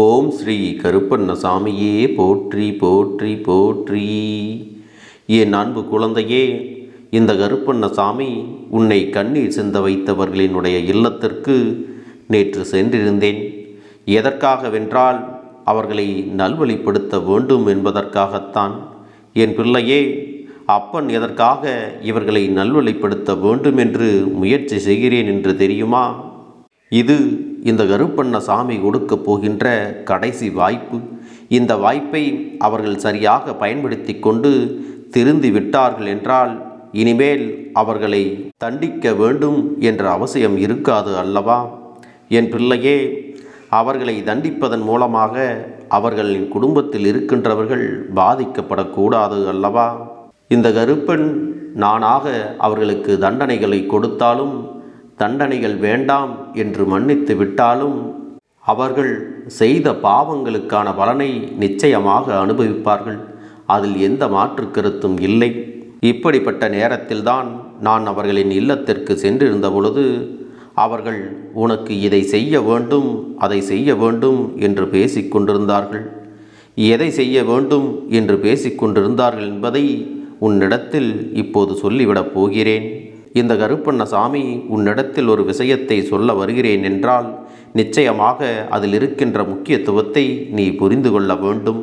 ஓம் ஸ்ரீ கருப்பண்ணசாமியே போற்றி போற்றி போற்றி. என் அன்பு குழந்தையே இந்த கருப்பண்ணசாமி உன்னை கண்ணீர் சிந்த வைத்தவர்களினுடைய இல்லத்திற்கு நேற்று சென்றிருந்தேன். எதற்காகவென்றால் அவர்களை நல்வழிப்படுத்த வேண்டும் என்பதற்காகத்தான். என் பிள்ளையே அப்பன் எதற்காக இவர்களை நல்வழிப்படுத்த வேண்டும் என்று முயற்சி செய்கிறேன் என்று தெரியுமா? இது இந்த கருப்பண்ண சாமி கொடுக்க போகின்ற கடைசி வாய்ப்பு. இந்த வாய்ப்பை அவர்கள் சரியாக பயன்படுத்தி கொண்டு திருந்தி விட்டார்கள் என்றால் இனிமேல் அவர்களை தண்டிக்க வேண்டும் என்ற அவசியம் இருக்காது அல்லவா? என் பிள்ளையே அவர்களை தண்டிப்பதன் மூலமாக அவர்களின் குடும்பத்தில் இருக்கின்றவர்கள் பாதிக்கப்படக்கூடாது அல்லவா? இந்த கருப்பன் நானாக அவர்களுக்கு தண்டனைகளை கொடுத்தாலும் தண்டனைகள் வேண்டாம் என்று மன்னித்து விட்டாலும் அவர்கள் செய்த பாவங்களுக்கான பலனை நிச்சயமாக அனுபவிப்பார்கள். அதில் எந்த மாற்று கருத்தும் இல்லை. இப்படிப்பட்ட நேரத்தில்தான் நான் அவர்களின் இல்லத்திற்கு சென்றிருந்த பொழுது அவர்கள் உனக்கு இதை செய்ய வேண்டும் அதை செய்ய வேண்டும் என்று பேசிக்கொண்டிருந்தார்கள் எதை செய்ய வேண்டும் என்று பேசிக்கொண்டிருந்தார்கள் என்பதை உன்னிடத்தில் இப்போது சொல்லிவிடப் போகிறேன். இந்த கருப்பண்ண சாமி உன்னிடத்தில் ஒரு விஷயத்தை சொல்ல வருகிறேன் என்றால் நிச்சயமாக அதில் இருக்கின்ற முக்கியத்துவத்தை நீ புரிந்து கொள்ள வேண்டும்.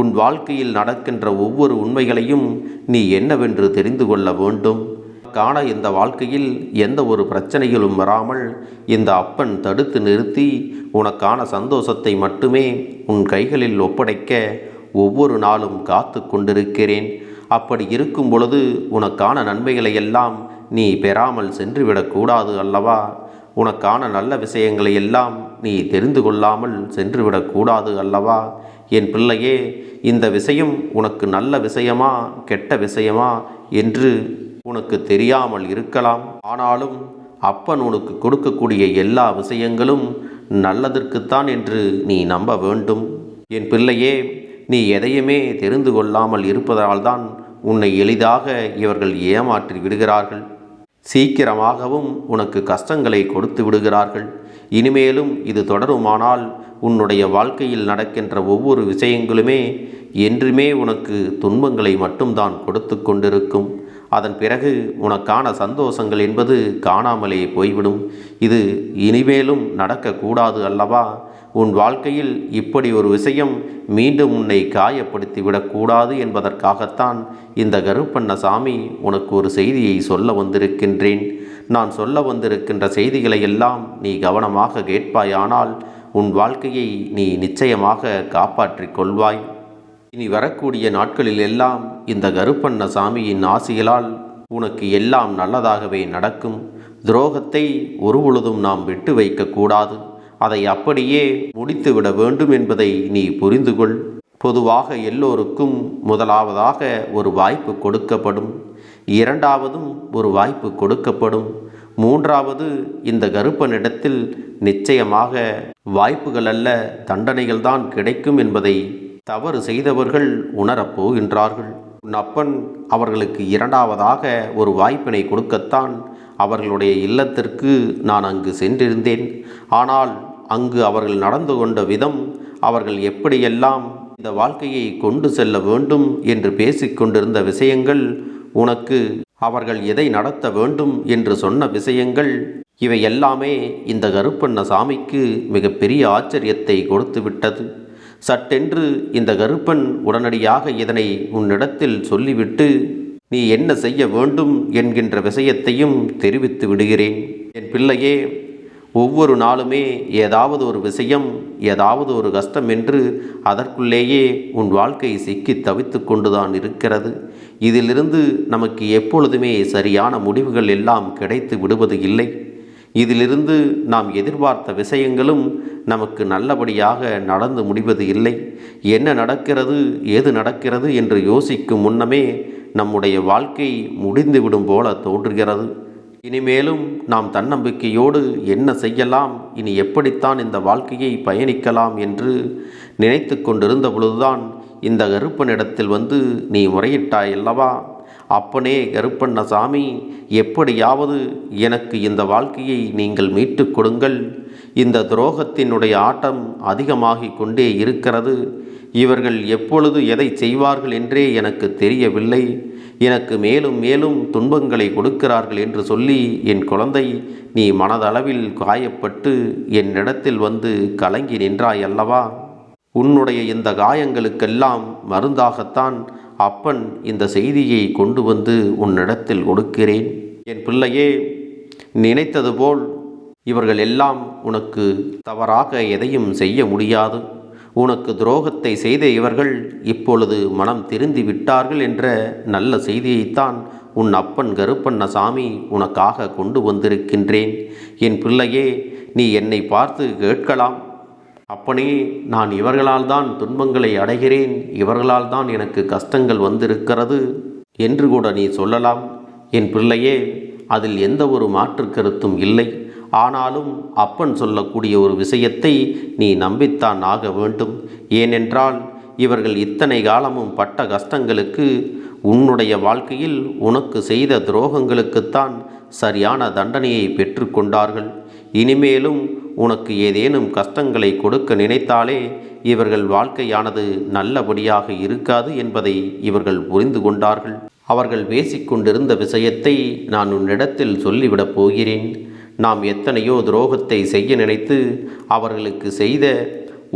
உன் வாழ்க்கையில் நடக்கின்ற ஒவ்வொரு உண்மைகளையும் நீ என்னவென்று தெரிந்து கொள்ள வேண்டும். காண இந்த வாழ்க்கையில் எந்த ஒரு பிரச்சனைகளும் வராமல் இந்த அப்பன் தடுத்து நிறுத்தி உனக்கான சந்தோஷத்தை மட்டுமே உன் கைகளில் ஒப்படைக்க ஒவ்வொரு நாளும் காத்து கொண்டிருக்கிறேன். அப்படி இருக்கும் பொழுது உனக்கான நன்மைகளை எல்லாம் நீ பெறாமல் சென்றுவிடக்கூடாது அல்லவா? உனக்கான நல்ல விஷயங்களை எல்லாம் நீ தெரிந்து கொள்ளாமல் சென்றுவிடக்கூடாது அல்லவா? என் பிள்ளையே இந்த விஷயம் உனக்கு நல்ல விஷயமா கெட்ட விஷயமா என்று உனக்கு தெரியாமல் இருக்கலாம். ஆனாலும் அப்பன் உனக்கு கொடுக்கக்கூடிய எல்லா விஷயங்களும் நல்லதற்குத்தான் என்று நீ நம்ப வேண்டும். என் பிள்ளையே நீ எதையுமே தெரிந்து கொள்ளாமல் இருப்பதால்தான் உன்னை எளிதாக இவர்கள் ஏமாற்றி விடுகிறார்கள். சீக்கிரமாகவும் உனக்கு கஷ்டங்களை கொடுத்து விடுகிறார்கள். இனிமேலும் இது தொடருமானால் உன்னுடைய வாழ்க்கையில் நடக்கின்ற ஒவ்வொரு விஷயங்களுமே என்றுமே உனக்கு துன்பங்களை மட்டும்தான் கொடுத்து கொண்டிருக்கும். அதன் பிறகு உனக்கான சந்தோஷங்கள் என்பது காணாமலே போய்விடும். இது இனிமேலும் நடக்கக்கூடாது அல்லவா? உன் வாழ்க்கையில் இப்படி ஒரு விஷயம் மீண்டும் உன்னை காயப்படுத்தி விடக்கூடாது என்பதற்காகத்தான் இந்த கருப்பண்ண சாமி உனக்கு ஒரு செய்தியை சொல்ல வந்திருக்கின்றேன். நான் சொல்ல வந்திருக்கின்ற செய்திகளை எல்லாம் நீ கவனமாக கேட்பாயானால் உன் வாழ்க்கையை நீ நிச்சயமாக காப்பாற்றிக் கொள்வாய். இனி வரக்கூடிய நாட்களில் எல்லாம் இந்த கருப்பண்ண சாமியின் ஆசிகளால் உனக்கு எல்லாம் நல்லதாகவே நடக்கும். துரோகத்தை ஒருபொழுதும் நாம் விட்டு வைக்கக்கூடாது. அதை அப்படியே முடித்துவிட வேண்டும் என்பதை நீ புரிந்து கொள் பொதுவாக எல்லோருக்கும் முதலாவதாக ஒரு வாய்ப்பு கொடுக்கப்படும். இரண்டாவதும் ஒரு வாய்ப்பு கொடுக்கப்படும். மூன்றாவது இந்த கருப்பனிடத்தில் நிச்சயமாக வாய்ப்புகள் அல்ல தண்டனைகள் தான் கிடைக்கும் என்பதை தவறு செய்தவர்கள் உணரப் போகின்றார்கள். உன் அப்பன் அவர்களுக்கு இரண்டாவதாக ஒரு வாய்ப்பினை கொடுக்கத்தான் அவர்களுடைய இல்லத்திற்கு நான் அங்கு சென்றிருந்தேன். ஆனால் அங்கு அவர்கள் நடந்து கொண்ட விதம் அவர்கள் எப்படியெல்லாம் இந்த வாழ்க்கையை கொண்டு செல்ல வேண்டும் என்று பேசிக்கொண்டிருந்த விஷயங்கள் உனக்கு அவர்கள் எதை நடத்த வேண்டும் என்று சொன்ன விஷயங்கள் இவை எல்லாமே இந்த கருப்பண்ண சாமிக்கு மிகப்பெரிய ஆச்சரியத்தை கொடுத்து விட்டது. சட்டென்று இந்த கருப்பன் உடனடியாக இதனை உன்னிடத்தில் சொல்லிவிட்டு நீ என்ன செய்ய வேண்டும்? என்கின்ற விஷயத்தையும் தெரிவித்து விடுகிறேன். என் பிள்ளையே ஒவ்வொரு நாளுமே ஏதாவது ஒரு விஷயம் ஏதாவது ஒரு கஷ்டம் என்று அதற்குள்ளேயே உன் வாழ்க்கை சிக்கி தவித்து கொண்டுதான் இருக்கிறது. இதிலிருந்து நமக்கு எப்பொழுதுமே சரியான முடிவுகள் எல்லாம் கிடைத்து விடுவது இல்லை. இதிலிருந்து நாம் எதிர்பார்த்த விஷயங்களும் நமக்கு நல்லபடியாக நடந்து முடிவது இல்லை. என்ன நடக்கிறது ஏது நடக்கிறது என்று யோசிக்கும் முன்னமே நம்முடைய வாழ்க்கை முடிந்துவிடும் போல தோன்றுகிறது. இனிமேலும் நாம் தன்னம்பிக்கையோடு என்ன செய்யலாம்? இனி எப்படித்தான் இந்த வாழ்க்கையை பயணிக்கலாம் என்று நினைத்து கொண்டிருந்த பொழுதுதான் இந்த கருப்பனிடத்தில் வந்து நீ முறையிட்டாய் அல்லவா? அப்பனே கருப்பண்ணசாமி எப்படியாவது எனக்கு இந்த வாழ்க்கையை நீங்கள் மீட்டு கொடுங்கள். இந்த துரோகத்தினுடைய ஆட்டம் அதிகமாகிக் கொண்டே இருக்கிறது. இவர்கள் எப்பொழுது எதை செய்வார்கள் என்றே எனக்கு தெரியவில்லை. எனக்கு மேலும் மேலும் துன்பங்களை கொடுக்கிறார்கள் என்று சொல்லி என் குழந்தை நீ மனதளவில் காயப்பட்டு என்னிடத்தில் வந்து கலங்கி நின்றாய் அல்லவா? உன்னுடைய இந்த காயங்களுக்கெல்லாம் மருந்தாகத்தான் அப்பன் இந்த செய்தியை கொண்டு வந்து உன்னிடத்தில் கொடுக்கிறேன். என் பிள்ளையே நினைத்தது போல் இவர்கள் எல்லாம் உனக்கு தவறாக எதையும் செய்ய முடியாது. உனக்கு துரோகத்தை செய்த இவர்கள் இப்பொழுது மனம் திருந்தி விட்டார்கள் என்ற நல்ல செய்தியைத்தான் உன் அப்பன் கருப்பண்ணசாமி உனக்காக கொண்டு வந்திருக்கின்றேன். என் பிள்ளையே நீ என்னை பார்த்து கேட்கலாம். அப்பனே நான் இவர்களால் தான் துன்பங்களை அடைகிறேன். இவர்களால் தான் எனக்கு கஷ்டங்கள் வந்திருக்கிறது என்று கூட நீ சொல்லலாம். என் பிள்ளையே அதில் எந்த ஒரு மாற்று கருத்தும் இல்லை. ஆனாலும் அப்பன் சொல்லக்கூடிய ஒரு விஷயத்தை நீ நம்பித்தான் ஆக வேண்டும். ஏனென்றால் இவர்கள் இத்தனை காலமும் பட்ட கஷ்டங்களுக்கு உன்னுடைய வாழ்க்கையில் உனக்கு செய்த துரோகங்களுக்குத்தான் சரியான தண்டனையை பெற்றுக்கொண்டார்கள் இனிமேலும் உனக்கு ஏதேனும் கஷ்டங்களை கொடுக்க நினைத்தாலே இவர்கள் வாழ்க்கையானது நல்லபடியாக இருக்காது என்பதை இவர்கள் புரிந்து கொண்டார்கள். அவர்கள் பேசிக்கொண்டிருந்த விஷயத்தை நான் உன்னிடத்தில் சொல்லிவிடப் போகிறேன். நாம் எத்தனையோ துரோகத்தை செய்ய நினைத்து அவர்களுக்கு செய்த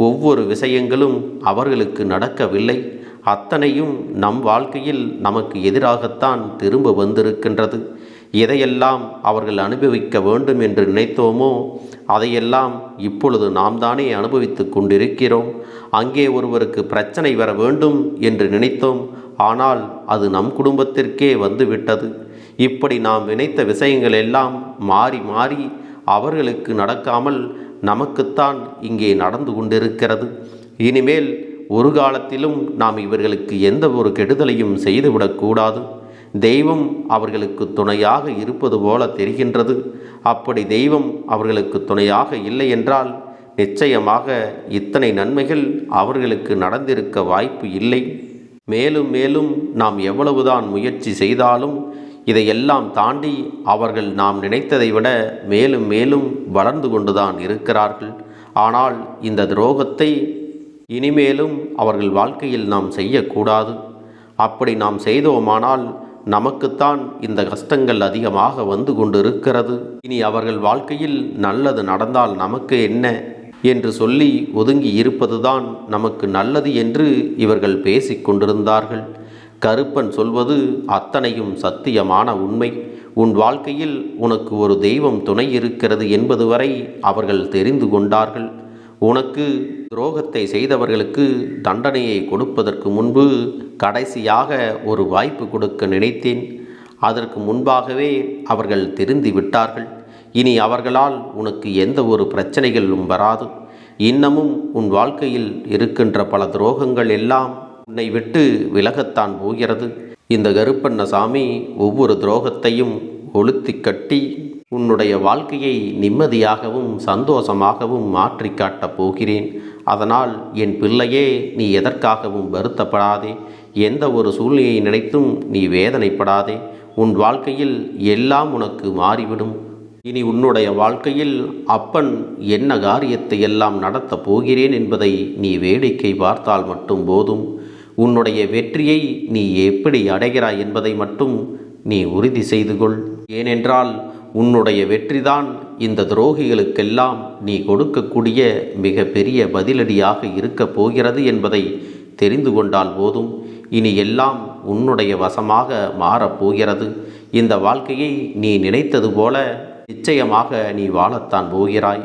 ஒவ்வொரு விஷயங்களும் அவர்களுக்கு நடக்கவில்லை. அத்தனையும் நம் வாழ்க்கையில் நமக்கு எதிராகத்தான் திரும்ப வந்திருக்கின்றது. எதையெல்லாம் அவர்கள் அனுபவிக்க வேண்டும் என்று நினைத்தோமோ அதையெல்லாம் இப்பொழுது நாம் தானே அனுபவித்து கொண்டிருக்கிறோம். அங்கே ஒருவருக்கு பிரச்சனை வர வேண்டும் என்று நினைத்தோம். ஆனால் அது நம் குடும்பத்திற்கே வந்துவிட்டது. இப்படி நாம் நினைத்த விஷயங்கள் எல்லாம் மாறி மாறி அவர்களுக்கு நடக்காமல் நமக்குத்தான் இங்கே நடந்து கொண்டிருக்கிறது. இனிமேல் ஒரு காலத்திலும் நாம் இவர்களுக்கு எந்த ஒரு கெடுதலையும் செய்துவிடக்கூடாது தெய்வம் அவர்களுக்கு துணையாக இருப்பது போல தெரிகின்றது. அப்படி தெய்வம் அவர்களுக்கு துணையாக இல்லை என்றால் நிச்சயமாக இத்தனை நன்மைகள் அவர்களுக்கு நடந்திருக்க வாய்ப்பு இல்லை. மேலும் மேலும் நாம் எவ்வளவுதான் முயற்சி செய்தாலும் இதையெல்லாம் தாண்டி அவர்கள் நாம் நினைத்ததை விட மேலும் மேலும் வளர்ந்து கொண்டுதான் இருக்கிறார்கள். ஆனால் இந்த துரோகத்தை இனிமேலும் அவர்கள் வாழ்க்கையில் நாம் செய்யக்கூடாது. அப்படி நாம் செய்தோமானால் நமக்குத்தான் இந்த கஷ்டங்கள் அதிகமாக வந்து கொண்டிருக்கிறது. இனி அவர்கள் வாழ்க்கையில் நல்லது நடந்தால் நமக்கு என்ன என்று சொல்லி ஒதுங்கி இருப்பதுதான் நமக்கு நல்லது என்று இவர்கள் பேசிக் கொண்டிருந்தார்கள். கருப்பன் சொல்வது அத்தனையும் சத்தியமான உண்மை. உன் வாழ்க்கையில் உனக்கு ஒரு தெய்வம் துணை இருக்கிறது என்பது வரை அவர்கள் தெரிந்து கொண்டார்கள். உனக்கு துரோகத்தை செய்தவர்களுக்கு தண்டனையை கொடுப்பதற்கு முன்பு கடைசியாக ஒரு வாய்ப்பு கொடுக்க நினைத்தேன். அதற்கு முன்பாகவே அவர்கள் தெரிந்து விட்டார்கள். இனி அவர்களால் உனக்கு எந்த ஒரு பிரச்சனைகளும் வராது. இன்னமும் உன் வாழ்க்கையில் இருக்கின்ற பல துரோகங்கள் எல்லாம் உன்னை விட்டு விலகத்தான் போகிறது. இந்த கருப்பண்ணசாமி ஒவ்வொரு துரோகத்தையும் ஒழுத்தி கட்டி உன்னுடைய வாழ்க்கையை நிம்மதியாகவும் சந்தோஷமாகவும் மாற்றி காட்டப் போகிறேன். அதனால் என் பிள்ளையே நீ எதற்காகவும் வருத்தப்படாதே. எந்த ஒரு சூழ்நிலையை நினைத்தும் நீ வேதனைப்படாதே. உன் வாழ்க்கையில் எல்லாம் உனக்கு மாறிவிடும். இனி உன்னுடைய வாழ்க்கையில் அப்பன் என்ன காரியத்தை எல்லாம் நடத்தப் போகிறேன் என்பதை நீ வேடிக்கை பார்த்தால் மட்டும் போதும். உன்னுடைய வெற்றியை நீ எப்படி அடைகிறாய் என்பதை மட்டும் நீ உறுதி செய்து கொள். ஏனென்றால் உன்னுடைய வெற்றிதான் இந்த துரோகிகளுக்கெல்லாம் நீ கொடுக்கக்கூடிய மிக பெரிய பதிலடியாக இருக்கப் போகிறது என்பதை தெரிந்து கொண்டால் போதும். இனி எல்லாம் உன்னுடைய வசமாக மாறப்போகிறது இந்த வாழ்க்கையை நீ நினைத்தது போல நிச்சயமாக நீ வாழத்தான் போகிறாய்.